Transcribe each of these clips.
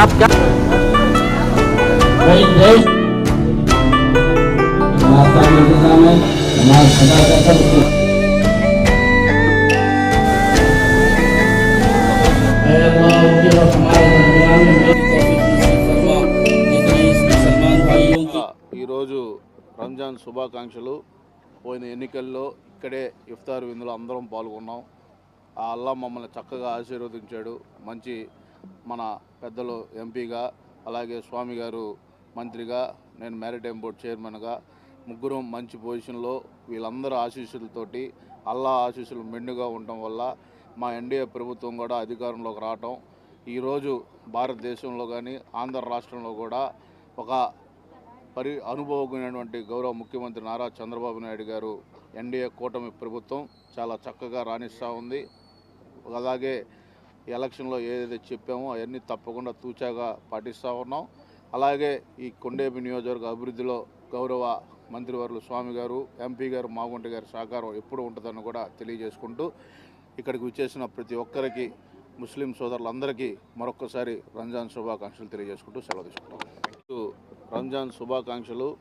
gấp gấp đây đây mà sao ఈరోజు రంజాన్ శుభాకాంక్షలు. పోయిన ఎన్నికల్లో ఇక్కడే ఇఫ్తార్ విందులో అందరం పాల్గొన్నాం. ఆ అల్లా మమ్మల్ని చక్కగా ఆశీర్వదించాడు. మంచి మన పెద్దలు ఎంపీగా అలాగే స్వామి గారు మంత్రిగా నేను మ్యారిటైమ్ బోర్డ్ చైర్మన్గా ముగ్గురు మంచి పొజిషన్లో వీళ్ళందరూ ఆశీస్సులతోటి అల్లా ఆశీస్సులు మెండుగా ఉండటం వల్ల మా ఎన్డీఏ ప్రభుత్వం కూడా అధికారంలోకి రావటం ఈరోజు భారతదేశంలో కానీ ఆంధ్ర రాష్ట్రంలో కూడా ఒక పరి అనుభవమైనటువంటి గౌరవ ముఖ్యమంత్రి నారా చంద్రబాబు నాయుడు గారు ఎన్డీఏ కూటమి ప్రభుత్వం చాలా చక్కగా రాణిస్తూ ఉంది. అలాగే ఎలక్షన్లో ఏదైతే చెప్పామో అవన్నీ తప్పకుండా తూచాగా పాటిస్తూ ఉన్నాం. అలాగే ఈ కొండేపి నియోజకవర్గ అభివృద్ధిలో గౌరవ మంత్రివర్లు స్వామి గారు ఎంపీ గారు మాగుంట గారి సహకారం ఎప్పుడు ఉంటుందని కూడా తెలియజేసుకుంటూ ఇక్కడికి వచ్చేసిన ప్రతి ఒక్కరికి ముస్లిం సోదరులందరికీ మరొక్కసారి రంజాన్ శుభాకాంక్షలు తెలియజేసుకుంటూ సెలవు తీసుకుంటాం. రంజాన్ శుభాకాంక్షలు.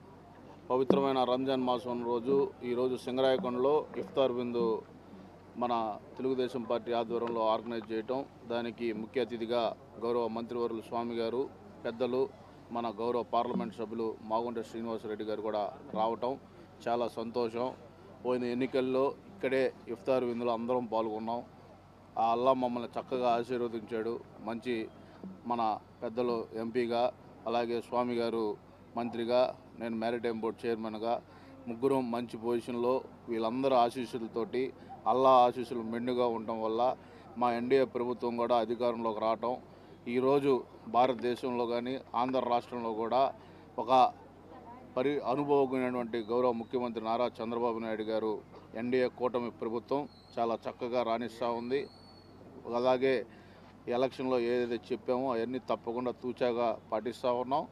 పవిత్రమైన రంజాన్ మాసం రోజు ఈరోజు సింగరాయకొండలో ఇఫ్తార్ బిందు మన తెలుగుదేశం పార్టీ ఆధ్వర్యంలో ఆర్గనైజ్ చేయటం దానికి ముఖ్య అతిథిగా గౌరవ మంత్రివర్యులు స్వామి గారు పెద్దలు మన గౌరవ పార్లమెంట్ సభ్యులు మాగుంట శ్రీనివాసరెడ్డి గారు కూడా రావటం చాలా సంతోషం. పోయిన ఎన్నికల్లో ఇక్కడే ఇఫ్తార్ విందులో అందరం పాల్గొన్నాం. ఆ అల్లా మమ్మల్ని చక్కగా ఆశీర్వదించాడు. మంచి మన పెద్దలు ఎంపీగా అలాగే స్వామి గారు మంత్రిగా నేను మ్యారిటైమ్ బోర్డ్ చైర్మన్గా ముగ్గురం మంచి పొజిషన్లో వీళ్ళందరూ ఆశీస్సులతోటి అల్లా ఆశీస్సులు మెండుగా ఉండటం వల్ల మా ఎన్డీఏ ప్రభుత్వం కూడా అధికారంలోకి రావటం ఈరోజు భారతదేశంలో కానీ ఆంధ్ర రాష్ట్రంలో కూడా ఒక పరి అనుభవమైనటువంటి గౌరవ ముఖ్యమంత్రి నారా చంద్రబాబు నాయుడు గారు ఎన్డీఏ కూటమి ప్రభుత్వం చాలా చక్కగా రాణిస్తూ ఉంది. అలాగే ఎలక్షన్లో ఏదైతే చెప్పామో అవన్నీ తప్పకుండా తూచాగా పాటిస్తూ ఉన్నాం.